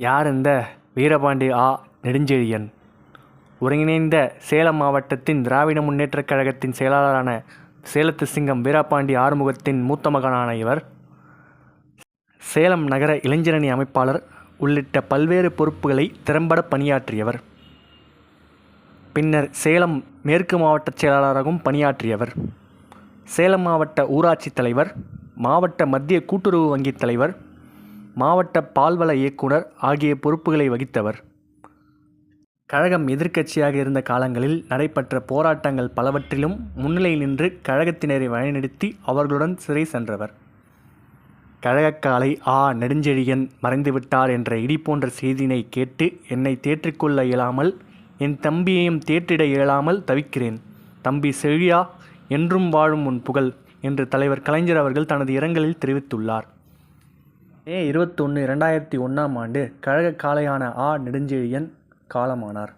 யார் இந்த வீரபாண்டி ஆ. நெடுஞ்செழியன்? ஒருங்கிணைந்த சேலம் மாவட்டத்தின் திராவிட முன்னேற்றக் கழகத்தின் செயலாளரான சேலத்து சிங்கம் வீரபாண்டி ஆறுமுகத்தின் மூத்த மகனான இவர். சேலம் நகர இளைஞரணி அமைப்பாளர் உள்ளிட்ட பல்வேறு பொறுப்புகளை திறம்பட பணியாற்றியவர். பின்னர் சேலம் மேற்கு மாவட்ட செயலாளராகவும் பணியாற்றியவர். சேலம் மாவட்ட ஊராட்சி தலைவர் மாவட்ட மத்திய கூட்டுறவு வங்கி தலைவர் மாவட்ட பால்வள இயக்குனர் ஆகிய பொறுப்புகளை வகித்தவர். கழகம் எதிர்க்கட்சியாக இருந்த காலங்களில் நடைபெற்ற போராட்டங்கள் பலவற்றிலும் முன்னிலை நின்று கழகத்தினரை வழிநடத்தி அவர்களுடன் சிறை சென்றவர். கழகக்காலை ஆ. நெடுஞ்செழியன் மறைந்துவிட்டார் என்ற இடி போன்ற செய்தியினை கேட்டு என்னை தேற்றிக்கொள்ள இயலாமல் என் தம்பியையும் தேற்றிட இயலாமல் தவிக்கிறேன். தம்பி செழியா என்றும் வாழும் உன் புகழ் என்று தலைவர் கலைஞர் அவர்கள் தனது இரங்கலில் தெரிவித்துள்ளார். மே இருபத்தொன்று இரண்டாயிரத்தி ஒன்றாம் ஆண்டு கழக காளையான ஆ நெடுஞ்செழியன் காலமானார்.